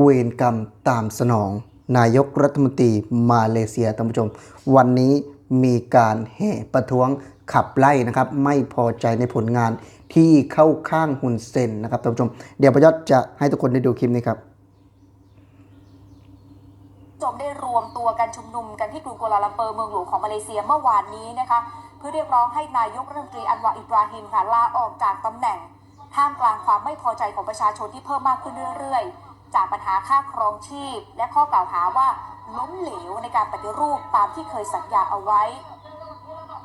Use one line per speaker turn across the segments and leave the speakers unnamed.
เวรกรรมตามสนอง นายกรัฐมนตรีมาเลเซียท่านผู้ชม วันนี้มีการแห่ประท้วงขับไล่นะครับ ไม่พอใจในผลงานที่เข้าข้างฮุนเซนนะครับท่านผู้ชม เดี๋ยวประยศจะให้ทุกคนได้ดูคลิปนี้ครับ
จมได้รวมตัวกันชุมนุมกันที่กรุงกัวลาลัมเปอร์เมืองหลวงของมาเลเซียเมื่อวานนี้นะคะ เพื่อเรียกร้องให้นายกรัฐมนตรีอันวาอิบราฮิมค่ะลาออกจากตำแหน่ง ท่ามกลางความไม่พอใจของประชาชนที่เพิ่มมากขึ้นเรื่อยๆ จากปัญหาค่าครองชีพ และข้อกล่าวหาว่าล้มเหลวในการปฏิรูปตามที่เคยสัญญาเอาไว้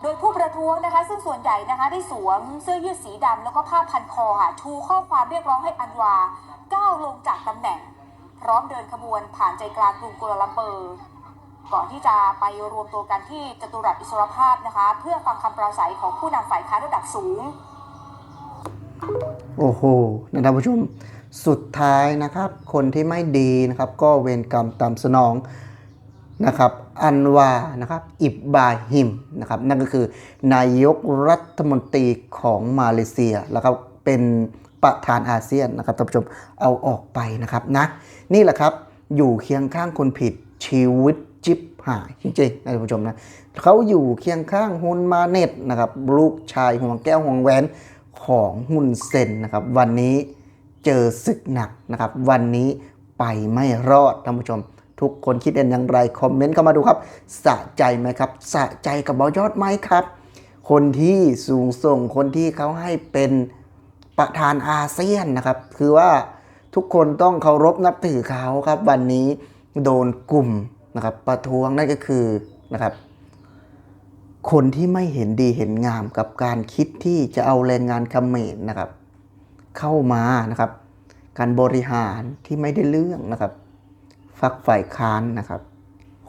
โดยผู้ประท้วงนะคะ ซึ่งส่วนใหญ่นะคะได้สวมเสื้อยืดสีดำแล้วก็ผ้าพันคอค่ะชูข้อความเรียกร้องให้อันวาก้าวลงจากตำแหน่ง พร้อมเดินขบวนผ่านใจกลางกรุงกัวลาลัมเปอร์ก่อนที่จะไปรวมตัวกันที่จตุรัสอิสรภาพนะคะ เพื่อฟังคำปราศัยของผู้นำฝ่ายค้านระดับสูง
โอ้โหนะท่านผู้ชม สุดท้ายนะครับ คนที่ไม่ดีนะครับ ก็เวรกรรมตามสนองนะครับ อันวานะครับ อิบบาฮิมนะครับ นั่นก็คือนายกรัฐมนตรีของมาเลเซียแล้วก็เป็นประธานอาเซียนนะครับท่านผู้ชมเอาออกไปนะครับนะนี่แหละครับอยู่เคียงข้างคนผิดชีวิตจิบหายจริงๆนะท่านผู้ชมนะเขาอยู่เคียงข้างฮุนมาเน็ตนะครับลูกชายห่วงแก้วห่วงแหวนของฮุนเซนนะครับ วันนี้ เจอศึกหนักนะครับ วันนี้ไปไม่รอดท่านผู้ชม ทุกคนคิดเห็นอย่างไรคอมเมนต์เข้ามาดูครับสะใจไหมครับสะใจกับบอยอดไหมครับ คนที่สูงส่งคนที่เขาให้เป็นประธานอาเซียนนะครับ คือว่าทุกคนต้องเคารพนับถือเขาครับ วันนี้โดนกลุ่มนะครับ ประท้วงนั่นก็คือนะครับ คนที่ไม่เห็นดีเห็นงามกับการคิดที่จะเอาแรงงานเขมรนะครับ เข้ามานะครับ การบริหารที่ไม่ได้เรื่องนะครับฝักฝ่ายค้านนะครับ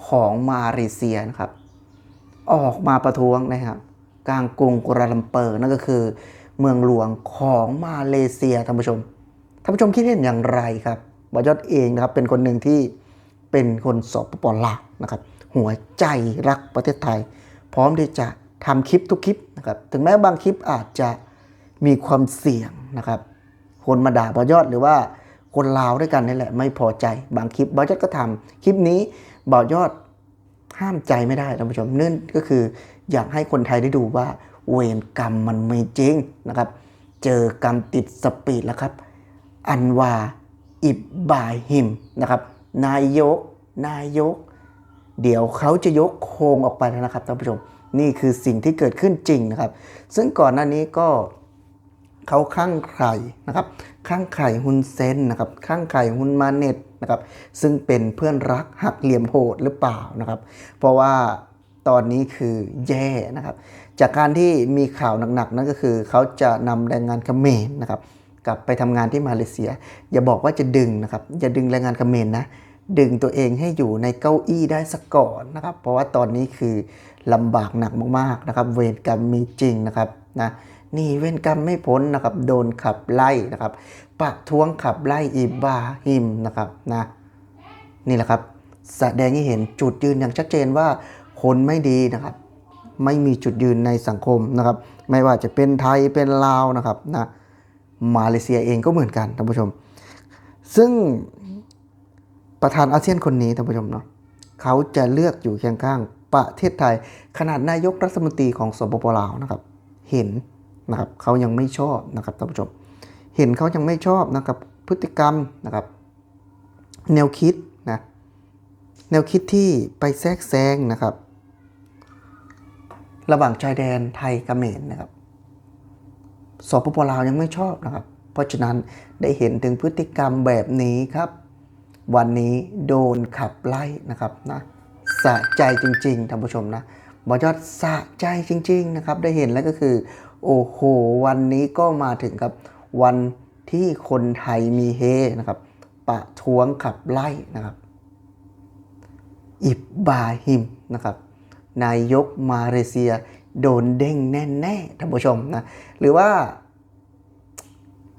ของมาเลเซียนะครับ ออกมาประท้วงนะครับกลางกรุงกัวลาลัมเปอร์นั่นก็คือ เมืองหลวงของมาเลเซียท่านผู้ชมท่านผู้ชมคิดเห็นอย่างไรครับบอยอดเองนะครับเป็นคนหนึ่งที่เป็นคนสปปลาวนะครับ หัวใจรักประเทศไทย พร้อมที่จะทำคลิปทุกคลิปนะครับ ถึงแม้บางคลิปอาจจะมีความเสี่ยงนะครับ คนมาด่าบอยอดหรือว่าคนลาวด้วยกันนี่แหละไม่พอใจบางคลิปบอยอดก็ทำคลิปนี้บอยอดห้ามใจไม่ได้ท่านผู้ชมเนั่นก็คือ อยากให้คนไทยได้ดูว่า เวรกรรมมันไมีจริงนะครับ เจอกรรมติดสปีดแล้วครับ อันวาอิบบาฮิมนะครับ นายก นายก เดี๋ยวเขาจะยกโครงออกไปแล้วนะครับท่านผู้ชม นี่คือสิ่งที่เกิดขึ้นจริงนะครับ ซึ่งก่อนหน้านี้ก็ เขาข้างใครนะครับ ข้างใครฮุนเซนนะครับ ข้างใครฮุนมาเน็ตนะครับ ซึ่งเป็นเพื่อนรักหักเหลี่ยมโหดหรือเปล่านะครับ เพราะว่าตอนนี้คือแย่นะครับ จากการที่มีข่าวหนักๆนั่นก็คือ เขาจะนำแรงงานเขมรนะครับ กลับไปทำงานที่มาเลเซีย อย่าบอกว่าจะดึงนะครับ อย่าดึงแรงงานเขมรนะดึงตัวเองให้อยู่ในเก้าอี้ได้สักก่อนนะครับ เพราะว่าตอนนี้คือลำบากหนักมากๆนะครับ เวรกรรมมีจริงนะครับนะ นี่เวรกรรมไม่พ้นนะครับ โดนขับไล่นะครับประท้วงขับไล่อิบราฮิมนะครับนะนี่แหละครับ แสดงให้เห็นจุดยืนอย่างชัดเจนว่าคนไม่ดีนะครับ ไม่มีจุดยืนในสังคมนะครับ ไม่ว่าจะเป็นไทยเป็นลาวนะครับนะมาเลเซียเองก็เหมือนกันท่านผู้ชม ซึ่งประธานอาเซียนคนนี้ท่านผู้ชมเนาะเขาจะเลือกอยู่เคียงข้างประเทศไทย ขนาดนายกรัฐมนตรีของสปปลาวนะครับ เห็น นะครับเขายังไม่ชอบนะครับท่านผู้ชมเห็นเขายังไม่ชอบนะครับพฤติกรรมนะครับ แนวคิดนะแนวคิดที่ไปแทรกแซงนะครับ ระหว่างชายแดนไทยเขมรนะครับสปปลาวยังไม่ชอบนะครับ เพราะฉะนั้นได้เห็นถึงพฤติกรรมแบบนี้ครับ วันนี้โดนขับไล่นะครับนะสะใจจริงๆท่านผู้ชมนะ บอยอดสะใจจริง ๆ นะครับ ได้เห็นแล้วก็คือ โอ้โห วันนี้ก็มาถึงครับ วันที่คนไทยมีเฮนะครับปะท้วงขับไล่นะครับ อิบบาฮิมนะครับ นายกมาเลเซีย โดนเด้งแน่ๆท่านผู้ชมนะ หรือว่า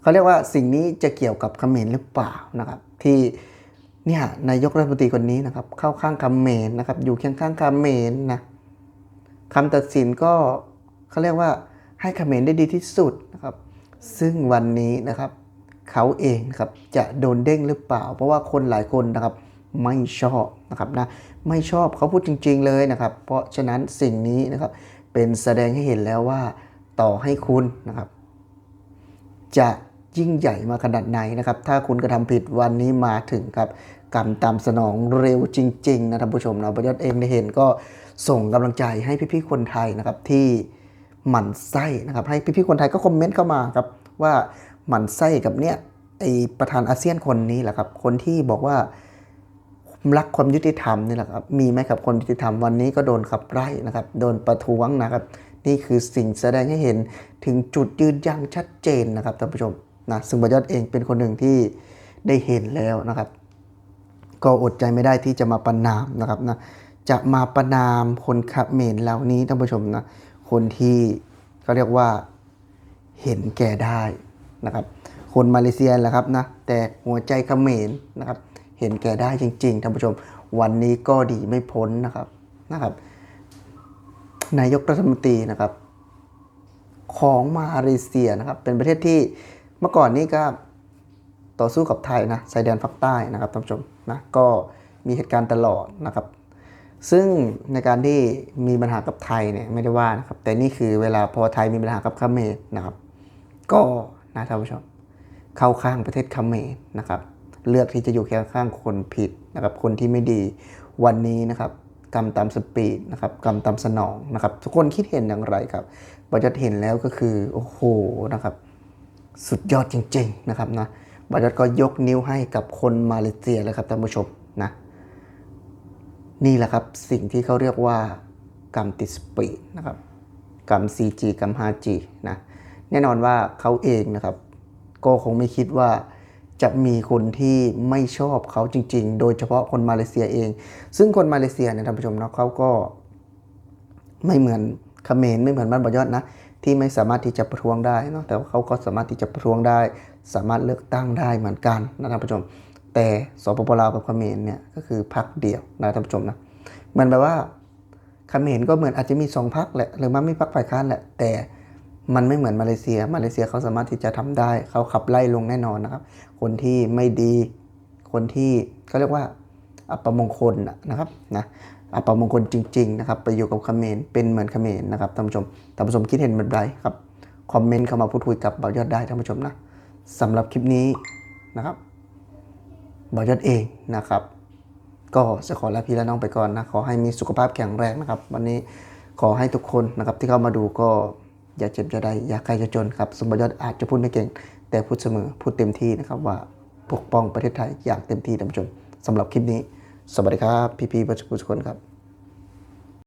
เขาเรียกว่าสิ่งนี้จะเกี่ยวกับเขมรหรือเปล่านะครับ ที่เนี่ยนายกรัฐมนตรีคนนี้นะครับ เข้าข้างเขมรนะครับ อยู่เคียงข้างเขมรนะ คำตัดสินก็เขาเรียกว่าให้เขมรได้ดีที่สุดนะครับ ซึ่งวันนี้นะครับเขาเองนะครับจะโดนเด้งหรือเปล่า เพราะว่าคนหลายคนนะครับไม่ชอบนะครับนะไม่ชอบเขาพูดจริง ๆ เลยนะครับ เพราะฉะนั้นสิ่งนี้นะครับเป็นแสดงให้เห็นแล้วว่าต่อให้คุณนะครับ จะ ยิ่งใหญ่มาขนาดไหนนะครับ ถ้าคุณกระทำผิดวันนี้มาถึงครับกรรมตามสนองเร็วจริง ๆ นะท่านผู้ชมนะประยศเองได้เห็นก็ส่งกำลังใจให้พี่ๆคนไทยนะครับที่หมั่นไส้นะครับ ให้พี่ๆคนไทยก็คอมเมนต์เข้ามาครับว่าหมั่นไส้กับเนี่ยไอประธานอาเซียนคนนี้แหละครับ คนที่บอกว่ารักความยุติธรรมนี่แหละครับ มีไหมครับคนยุติธรรมวันนี้ก็โดนขับไล่นะครับ โดนประท้วงนะครับ นี่คือสิ่งแสดงให้เห็นถึงจุดยืนยันชัดเจนนะครับท่านผู้ชม นะซึ่งบรยศเองเป็นคนหนึ่งที่ได้เห็นแล้วนะครับ ก็อดใจไม่ได้ที่จะมาประนามนะครับนะจะมาประนามคนขับเมรเหล่านี้ท่านผู้ชมนะคนที่เขาเรียกว่าเห็นแก่ได้นะครับ คนมาเลเซียแหละครับนะแต่หัวใจเขมรนะครับ เห็นแก่ได้จริงๆท่านผู้ชม วันนี้ก็ดีไม่พ้นนะครับนะครับ นายกรัฐมนตรีนะครับ ของมาเลเซียนะครับ เป็นประเทศที่ เมื่อก่อนนี้ก็ต่อสู้กับไทยนะชายแดนภาคใต้นะครับท่านผู้ชมนะก็มีเหตุการณ์ตลอดนะครับ ซึ่งในการที่มีปัญหากับไทยเนี่ยไม่ได้ว่านะครับ แต่นี่คือเวลาพอไทยมีปัญหากับเขมรนะครับ ก็นะท่านผู้ชมเข้าข้างประเทศเขมรนะครับ เลือกที่จะอยู่แค่ข้างคนผิดนะครับ คนที่ไม่ดีวันนี้นะครับกรรมตามสปีดนะครับกรรมตามสนองนะครับ ทุกคนคิดเห็นอย่างไรครับบรจัดเห็นแล้วก็คือโอ้โหนะครับ สุดยอดจริง ๆ นะครับนะบาจัดก็ยกนิ้วให้กับคนมาเลเซียเลยครับท่านผู้ชมนะนี่แหละครับสิ่งที่เขาเรียกว่ากรรมติดสปีดนะครับกรรม 4G กรรม 5G นะแน่นอนว่าเขาเองนะครับ ก็คงไม่คิดว่าจะมีคนที่ไม่ชอบเขาจริง ๆ โดยเฉพาะคนมาเลเซียเอง ซึ่งคนมาเลเซียเนี่ยท่านผู้ชมเนาะเขาก็ไม่เหมือนเขมรไม่เหมือนบ้านบอยอดนะ ที่ไม่สามารถที่จะประท้วงได้นะแต่ว่าเขาก็สามารถที่จะประท้วงได้ สามารถเลือกตั้งได้เหมือนกันนะท่านผู้ชม แต่สปปลาวกับเขมรเนี่ยก็คือพรรคเดียวนะท่านผู้ชมนะเหมือนแบบว่าเขมรก็เหมือนอาจจะมีสองพรรคแหละหรือมันไม่พรรคฝ่ายค้านแหละ แต่มันไม่เหมือนมาเลเซีย มาเลเซียเขาสามารถที่จะทำได้เขาขับไล่ลงแน่นอนนะครับ คนที่ไม่ดีคนที่เขาเรียกว่าอัปมงคลนะครับนะ อัปมงคลจริงๆนะครับไปอยู่กับเขมรเป็นเหมือนเขมรนะครับท่านผู้ชมท่านผู้ชมคิดเห็นแบบไรครับคอมเมนต์เข้ามาพูดคุยกับบ่าวยอดได้ท่านผู้ชมนะสำหรับคลิปนี้นะครับบ่าวยอดเองนะครับ ก็จะขอลาพี่และน้องไปก่อนนะขอให้มีสุขภาพแข็งแรงนะครับ วันนี้ขอให้ทุกคนนะครับที่เข้ามาดูก็อย่าเจ็บอย่าได้อย่าใครจะจนครับสมบัติยอดอาจจะพูดไม่เก่ง แต่พูดเสมอพูดเต็มที่นะครับว่าปกป้องประเทศไทยอย่างเต็มที่ท่านผู้ชมสำหรับคลิปนี้ สวัสดีครับ พี่ๆประชาชนครับ